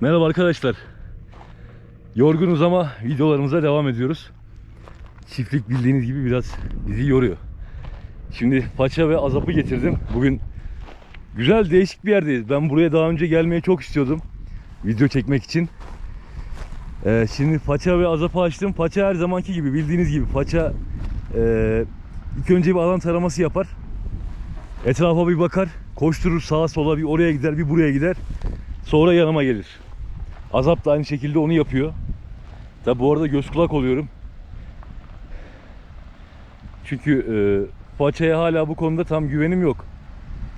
Merhaba arkadaşlar. Yorgunuz ama videolarımıza devam ediyoruz. Çiftlik bildiğiniz gibi biraz bizi yoruyor. Şimdi paça ve azapı getirdim. Bugün güzel değişik bir yerdeyiz. Ben buraya daha önce gelmeyi çok istiyordum. Video çekmek için. Ee, şimdi paça ve azapı açtım. Paça her zamanki gibi bildiğiniz gibi paça e, ilk önce bir alan taraması yapar. Etrafa bir bakar. Koşturur sağa sola bir oraya gider bir buraya gider. Sonra yanıma gelir. Azap da aynı şekilde onu yapıyor. Tabi bu arada göz kulak oluyorum. Çünkü e, Paça'ya hala bu konuda tam güvenim yok.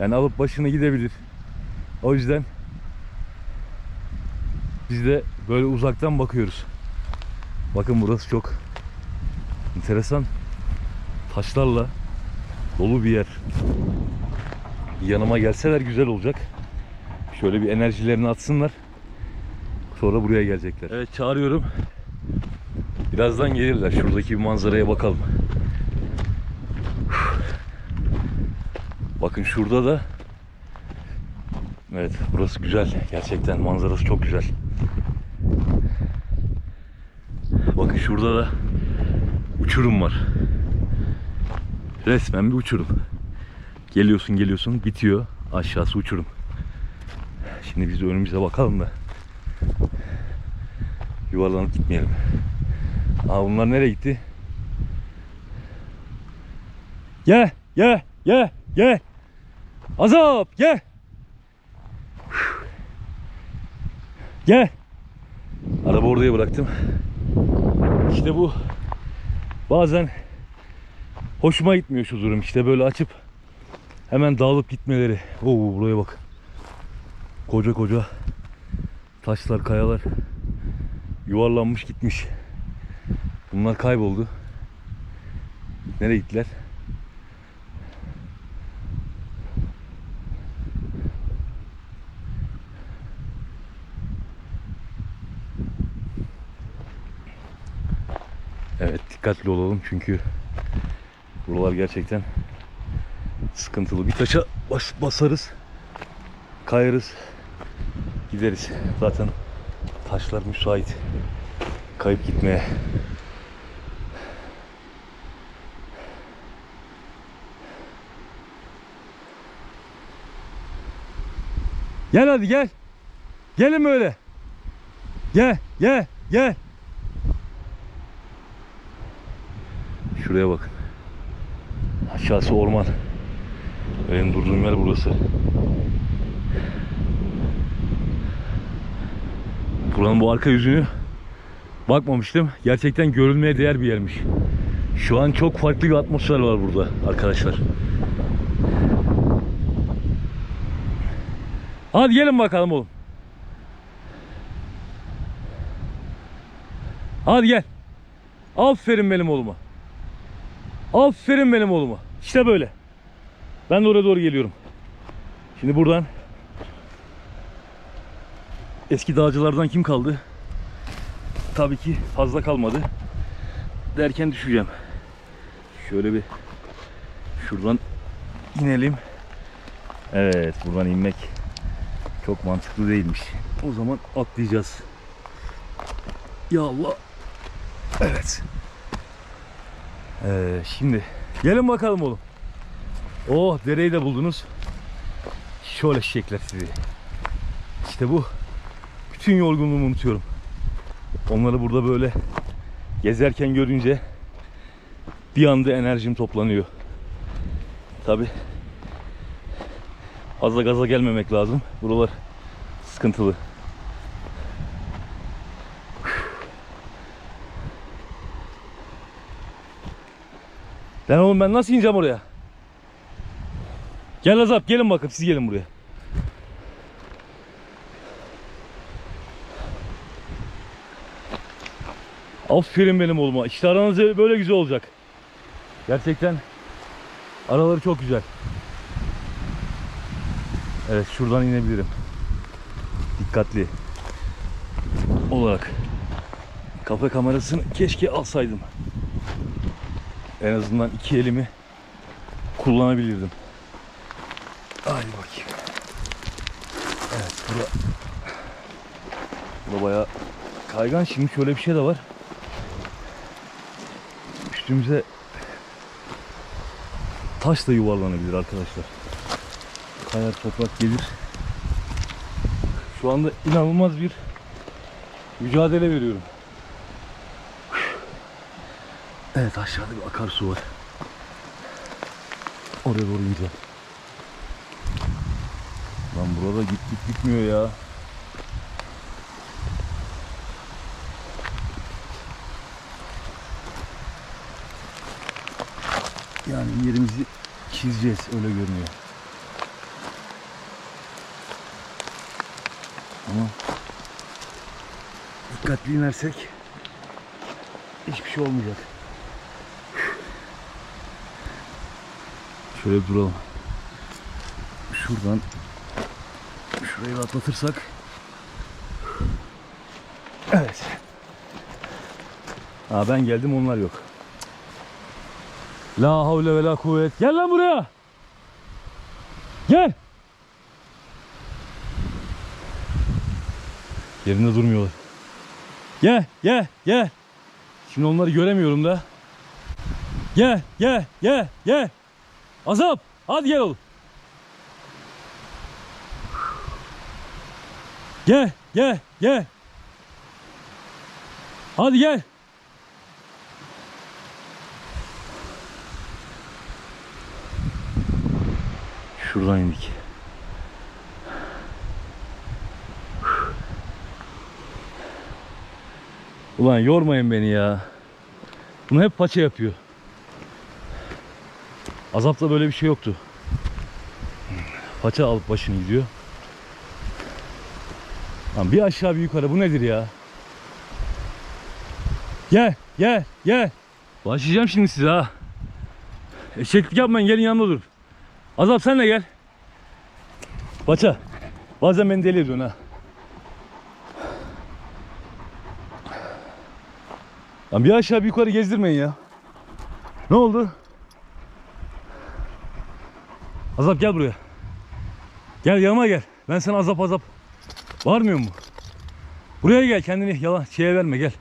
Yani alıp başına gidebilir. O yüzden biz de böyle uzaktan bakıyoruz. Bakın burası çok enteresan taşlarla dolu bir yer. Yanıma gelseler güzel olacak. Şöyle bir enerjilerini atsınlar. Sonra buraya gelecekler. Evet çağırıyorum. Birazdan gelirler. Şuradaki bir manzaraya bakalım. Bakın şurada da Evet burası güzel. Gerçekten manzarası çok güzel. Bakın şurada da uçurum var. Resmen bir uçurum. Geliyorsun geliyorsun bitiyor. Aşağısı uçurum. Şimdi biz de önümüze bakalım da. Yuvarlanıp gitmeyelim. Aa bunlar nereye gitti? Gel, gel, gel, gel. Azap, gel. Gel. Araba oraya bıraktım. İşte bu bazen hoşuma gitmiyor şu durum. İşte böyle açıp hemen dağılıp gitmeleri. Oo buraya bak. Koca koca taşlar, kayalar yuvarlanmış gitmiş. Bunlar kayboldu. Nereye gittiler? Evet dikkatli olalım çünkü buralar gerçekten sıkıntılı. Bir taşa bas, basarız, kayarız, gideriz. Zaten taşlar müsait kayıp gitmeye. Gel hadi gel. Gelin böyle. Gel, gel, gel. Şuraya bakın. Aşağısı orman. Benim durduğum yer burası. Buranın bu arka yüzünü bakmamıştım. Gerçekten görülmeye değer bir yermiş. Şu an çok farklı bir atmosfer var burada arkadaşlar. Hadi gelin bakalım oğlum. Hadi gel. Aferin benim oğluma. Aferin benim oğluma. İşte böyle. Ben de oraya doğru geliyorum. Şimdi buradan eski dağcılardan kim kaldı? Tabii ki fazla kalmadı. Derken düşeceğim. Şöyle bir şuradan inelim. Evet buradan inmek çok mantıklı değilmiş. O zaman atlayacağız. Ya Allah. Evet. Ee, şimdi gelin bakalım oğlum. Oh dereyi de buldunuz. Şöyle şekler sizi. İşte bu. Bütün yorgunluğumu unutuyorum. Onları burada böyle gezerken görünce bir anda enerjim toplanıyor. Tabi fazla gaza gelmemek lazım. Buralar sıkıntılı. Lan oğlum ben nasıl ineceğim oraya? Gel Azap gelin bakın siz gelin buraya. Aferin benim oğluma. İşte aranız böyle güzel olacak. Gerçekten araları çok güzel. Evet şuradan inebilirim. Dikkatli olarak. Kafa kamerasını keşke alsaydım. En azından iki elimi kullanabilirdim. Hadi bakayım. Evet bura Bu da bayağı kaygan. Şimdi şöyle bir şey de var. Üstümüze taş da yuvarlanabilir arkadaşlar. Kayar toprak gelir. Şu anda inanılmaz bir mücadele veriyorum. Evet aşağıda bir akarsu var. Oraya doğru gideceğim. Lan burada git git gitmiyor ya. Yani yerimizi çizeceğiz öyle görünüyor. Ama dikkatli inersek hiçbir şey olmayacak. Şöyle duralım. Şuradan şurayı atlatırsak Evet. Ha ben geldim onlar yok. La havle ve la kuvvet. Gel lan buraya. Gel. Yerinde durmuyorlar. Gel, gel, gel. Şimdi onları göremiyorum da. Gel, gel, gel, gel. Azap, hadi gel oğlum. Gel, gel, gel. Hadi gel. Şuradan indik. Ulan yormayın beni ya. Bunu hep paça yapıyor. Azap'ta böyle bir şey yoktu. Paça alıp başını gidiyor. Lan bir aşağı bir yukarı bu nedir ya? Gel gel gel. Başlayacağım şimdi size ha. Eşeklik yapmayın gelin yanımda dur. Azap sen de gel. Paça. Bazen beni deli ediyorsun ha. Lan bir aşağı bir yukarı gezdirmeyin ya. Ne oldu? Azap gel buraya. Gel yanıma gel. Ben sana azap azap. Varmıyor mu? Buraya gel kendini yalan şeye verme gel.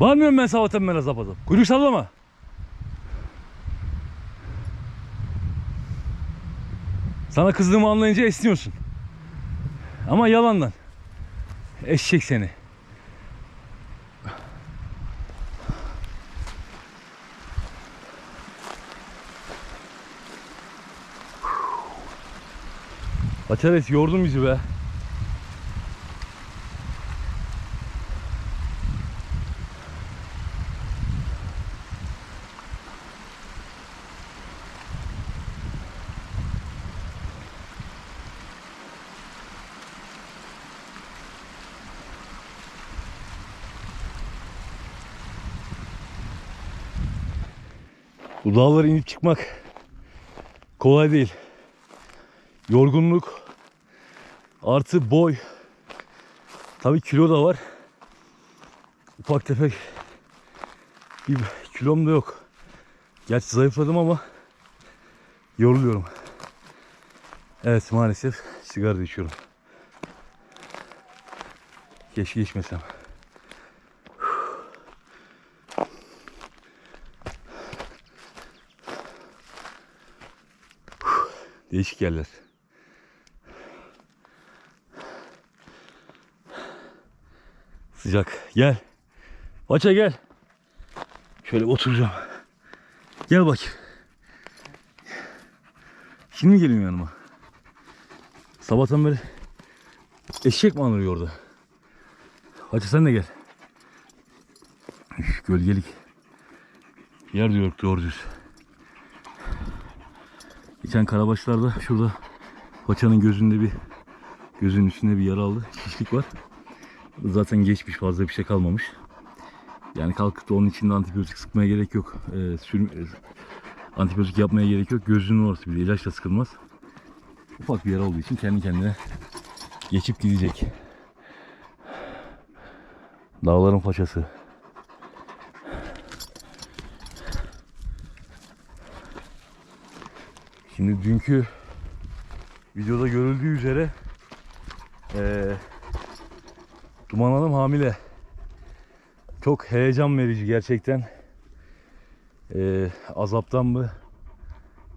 Varmıyorum ben sabahtan ben azap azap. Kuyruk sallama. Sana kızdığımı anlayınca esniyorsun. Ama yalandan. Eşek seni. Açares yordun bizi be. Bu dağlara inip çıkmak kolay değil. Yorgunluk artı boy. Tabii kilo da var. Ufak tefek bir kilom da yok. Gerçi zayıfladım ama yoruluyorum. Evet maalesef sigara içiyorum. Keşke içmesem. Değişik yerler. Sıcak. Gel. Paça gel. Şöyle oturacağım. Gel bak. Şimdi gelin yanıma. Sabahtan beri eşek mi anırıyor orada? Paça sen de gel. Üf, Gölgelik. Yer diyor doğru düz. Geçen karabaşlarda şurada paçanın gözünde bir gözünün üstünde bir yara aldı. Şişlik var. Zaten geçmiş fazla bir şey kalmamış. Yani kalkıp da onun içinde antibiyotik sıkmaya gerek yok. Ee, sürüm, antibiyotik yapmaya gerek yok. Gözünün orası bile ilaçla sıkılmaz. Ufak bir yara olduğu için kendi kendine geçip gidecek. Dağların paçası. Şimdi dünkü videoda görüldüğü üzere eee Duman Hanım hamile. Çok heyecan verici gerçekten. Ee, azaptan mı,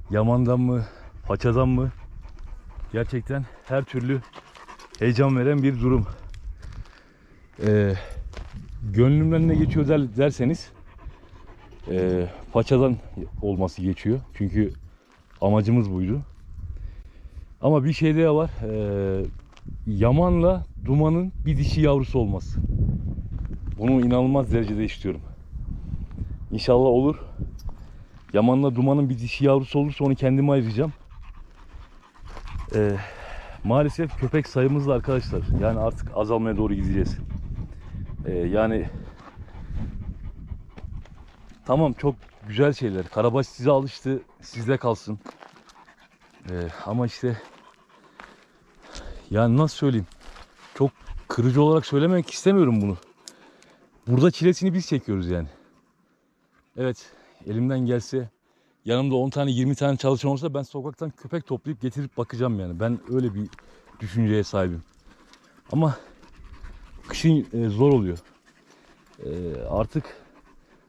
yamandan mı, paçadan mı? Gerçekten her türlü heyecan veren bir durum. Ee, gönlümden ne geçiyor der, derseniz ee, paçadan olması geçiyor. Çünkü amacımız buydu. Ama bir şey daha var. Ee, Yaman'la Duman'ın bir dişi yavrusu olması. Bunu inanılmaz derecede istiyorum. İnşallah olur. Yaman'la Duman'ın bir dişi yavrusu olursa onu kendime ayıracağım. Ee, maalesef köpek sayımız da arkadaşlar. Yani artık azalmaya doğru gideceğiz. Ee, yani tamam çok güzel şeyler. Karabaş size alıştı. Sizde kalsın. Ee, ama işte yani nasıl söyleyeyim? Çok kırıcı olarak söylemek istemiyorum bunu. Burada çilesini biz çekiyoruz yani. Evet, elimden gelse yanımda 10 tane 20 tane çalışan olsa ben sokaktan köpek toplayıp getirip bakacağım yani. Ben öyle bir düşünceye sahibim. Ama kışın e, zor oluyor. E, artık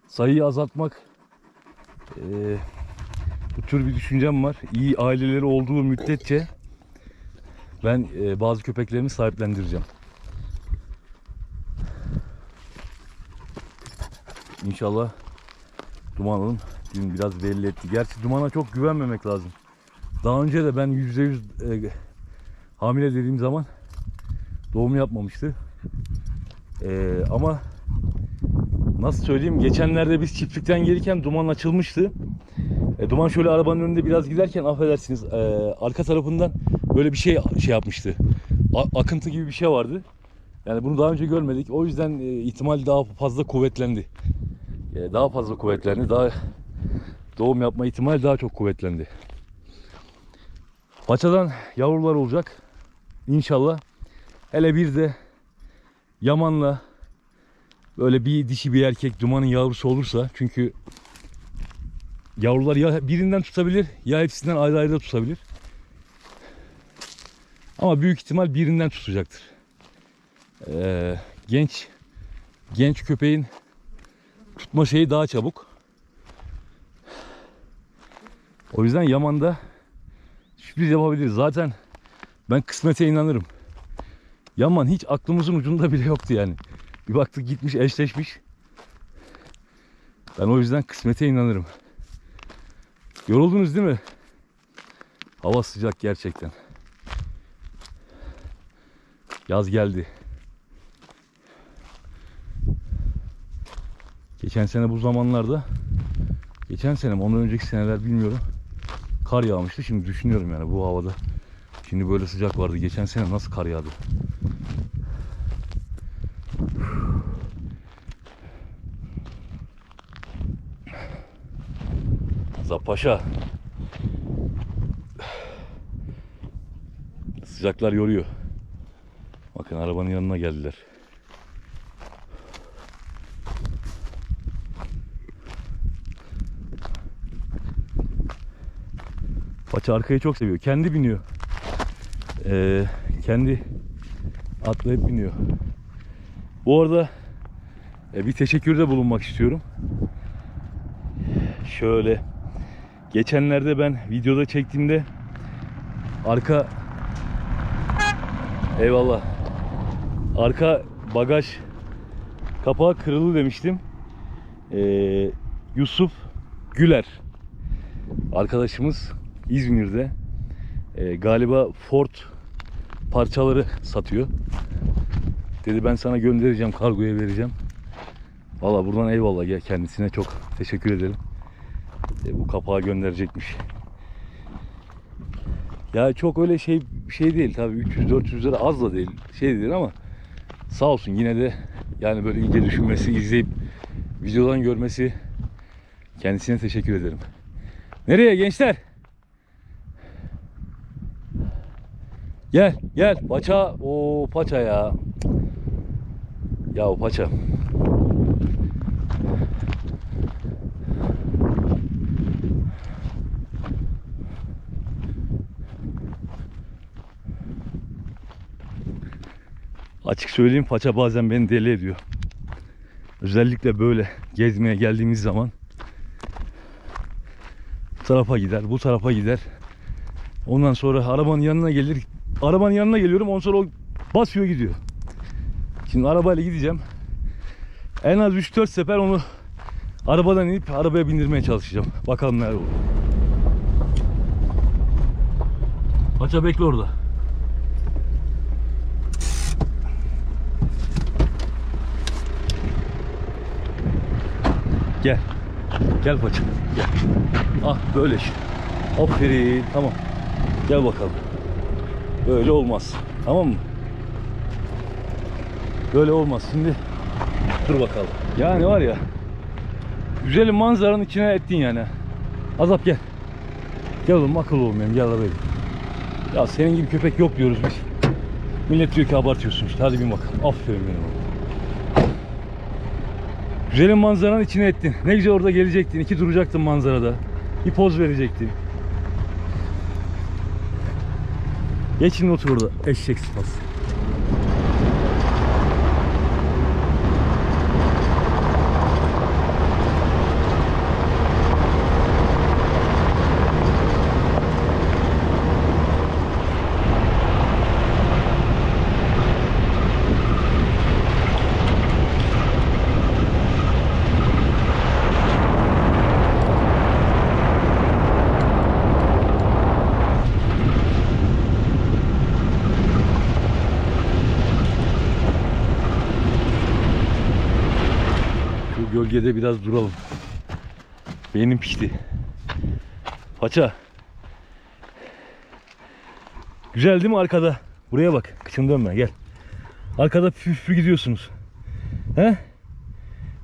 sayıyı azaltmak e, bu tür bir düşüncem var. İyi aileleri olduğu müddetçe ben e, bazı köpeklerimi sahiplendireceğim. İnşallah Duman Hanım dün biraz belli etti. Gerçi Duman'a çok güvenmemek lazım. Daha önce de ben %100 e, hamile dediğim zaman doğum yapmamıştı. E, ama nasıl söyleyeyim geçenlerde biz çiftlikten gelirken duman açılmıştı. E, duman şöyle arabanın önünde biraz giderken affedersiniz e, arka tarafından böyle bir şey şey yapmıştı. A- akıntı gibi bir şey vardı. Yani bunu daha önce görmedik. O yüzden e, ihtimal daha fazla kuvvetlendi. E, daha fazla kuvvetlendi. Daha doğum yapma ihtimali daha çok kuvvetlendi. Paçadan yavrular olacak. İnşallah. Hele bir de Yaman'la böyle bir dişi bir erkek dumanın yavrusu olursa çünkü yavrular ya birinden tutabilir ya hepsinden ayrı ayrı da tutabilir. Ama büyük ihtimal birinden tutacaktır. Ee, genç genç köpeğin tutma şeyi daha çabuk. O yüzden Yaman'da sürpriz yapabiliriz. Zaten ben kısmete inanırım. Yaman hiç aklımızın ucunda bile yoktu yani. Bir baktık gitmiş eşleşmiş. Ben o yüzden kısmete inanırım. Yoruldunuz değil mi? Hava sıcak gerçekten. Yaz geldi. Geçen sene bu zamanlarda geçen sene ondan önceki seneler bilmiyorum. Kar yağmıştı. Şimdi düşünüyorum yani bu havada. Şimdi böyle sıcak vardı. Geçen sene nasıl kar yağdı? Zapaşa. Sıcaklar yoruyor. Bakın arabanın yanına geldiler. Paça arkayı çok seviyor. Kendi biniyor. Ee, kendi atlayıp biniyor. Bu arada e, bir teşekkürde bulunmak istiyorum. Şöyle geçenlerde ben videoda çektiğimde arka eyvallah arka bagaj kapağı kırıldı demiştim. Ee, Yusuf Güler arkadaşımız İzmir'de e, galiba Ford parçaları satıyor. Dedi ben sana göndereceğim kargoya vereceğim. Valla buradan eyvallah ya kendisine çok teşekkür ederim. E, bu kapağı gönderecekmiş. Ya çok öyle şey şey değil tabii 300-400 lira az da değil şey değil ama sağ olsun yine de yani böyle ince düşünmesi izleyip videodan görmesi kendisine teşekkür ederim. Nereye gençler? Gel gel paça o paça ya. Ya paça. Açık söyleyeyim paça bazen beni deli ediyor. Özellikle böyle gezmeye geldiğimiz zaman bu tarafa gider, bu tarafa gider. Ondan sonra arabanın yanına gelir. Arabanın yanına geliyorum ondan sonra o basıyor gidiyor. Şimdi arabayla gideceğim. En az 3-4 sefer onu arabadan inip arabaya bindirmeye çalışacağım. Bakalım nerede olur. Paça bekle orada. Gel. Gel paça. Gel. Ah böyle işte. Aferin. Tamam. Gel bakalım. Böyle olmaz. Tamam mı? Böyle olmaz. Şimdi dur bakalım. Yani var ya güzelim manzaranın içine ettin yani. Azap gel. Gel oğlum akıllı olmayayım gel bin. Ya senin gibi köpek yok diyoruz biz. Millet diyor ki abartıyorsun işte. Hadi bin bakalım. Aferin benim oğlum. Güzelim manzaranın içine ettin. Ne güzel orada gelecektin. iki duracaktın manzarada. Bir poz verecektin. Geç şimdi otur orada. Eşek sıpası. Gölgede biraz duralım. Beynim pişti. Paça. Güzel değil mi arkada? Buraya bak. Kıçını dönme gel. Arkada püfür püfür gidiyorsunuz. He?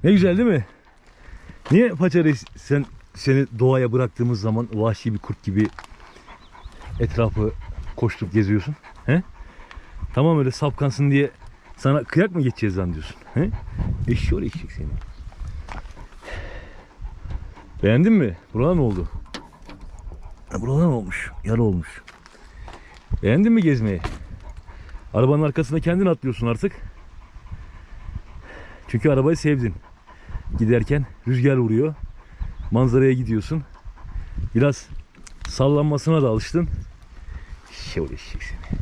Ne güzel değil mi? Niye Paça Reis sen seni doğaya bıraktığımız zaman vahşi bir kurt gibi etrafı koşturup geziyorsun? He? Tamam öyle sapkansın diye sana kıyak mı geçeceğiz zannediyorsun? He? Eşşoğlu eşek seni. Beğendin mi? Buralar ne oldu? Ha, buralar ne olmuş? Yara olmuş. Beğendin mi gezmeyi? Arabanın arkasında kendin atlıyorsun artık. Çünkü arabayı sevdin. Giderken rüzgar vuruyor. Manzaraya gidiyorsun. Biraz sallanmasına da alıştın. Şöyle eşek seni.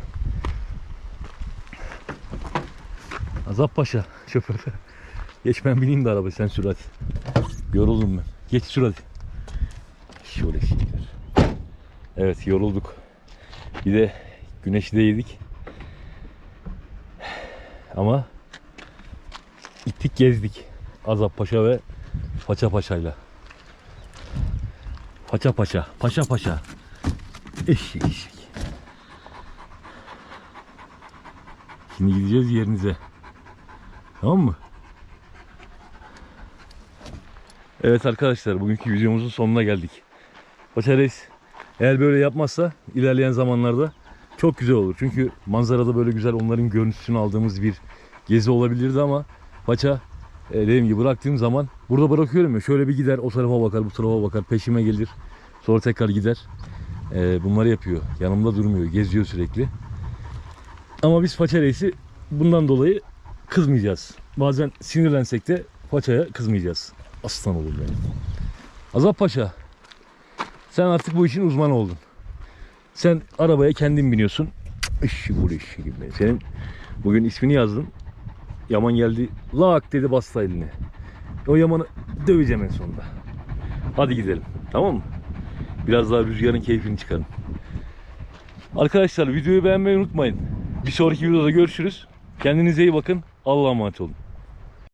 Azap Paşa şoför. Geç ben bineyim de araba sen sür hadi. Yoruldum ben. Geç hadi. Şöyle şeyler. Evet yorulduk. Bir de güneşi de yedik. Ama gittik gezdik. Azap Paşa ve Paça Paşa'yla. Paça Paşa, Paşa Paşa. Eşek eşek. Şimdi gideceğiz yerinize. Tamam mı? Evet arkadaşlar bugünkü videomuzun sonuna geldik. Paşa eğer böyle yapmazsa ilerleyen zamanlarda çok güzel olur. Çünkü manzarada böyle güzel onların görüntüsünü aldığımız bir gezi olabilirdi ama Paça e, dediğim gibi bıraktığım zaman burada bırakıyorum ya şöyle bir gider o tarafa bakar bu tarafa bakar peşime gelir sonra tekrar gider. E, bunları yapıyor. Yanımda durmuyor. Geziyor sürekli. Ama biz Paça Reis'i bundan dolayı kızmayacağız. Bazen sinirlensek de Paça'ya kızmayacağız. Aslan oğlum benim. Azap Paşa. Sen artık bu işin uzmanı oldun. Sen arabaya kendin biniyorsun. Eşi bu eşi gibi. Senin bugün ismini yazdım. Yaman geldi. Lak dedi bastı elini. O Yaman'ı döveceğim en sonunda. Hadi gidelim. Tamam mı? Biraz daha rüzgarın keyfini çıkarın. Arkadaşlar videoyu beğenmeyi unutmayın. Bir sonraki videoda görüşürüz. Kendinize iyi bakın. Allah'a emanet olun.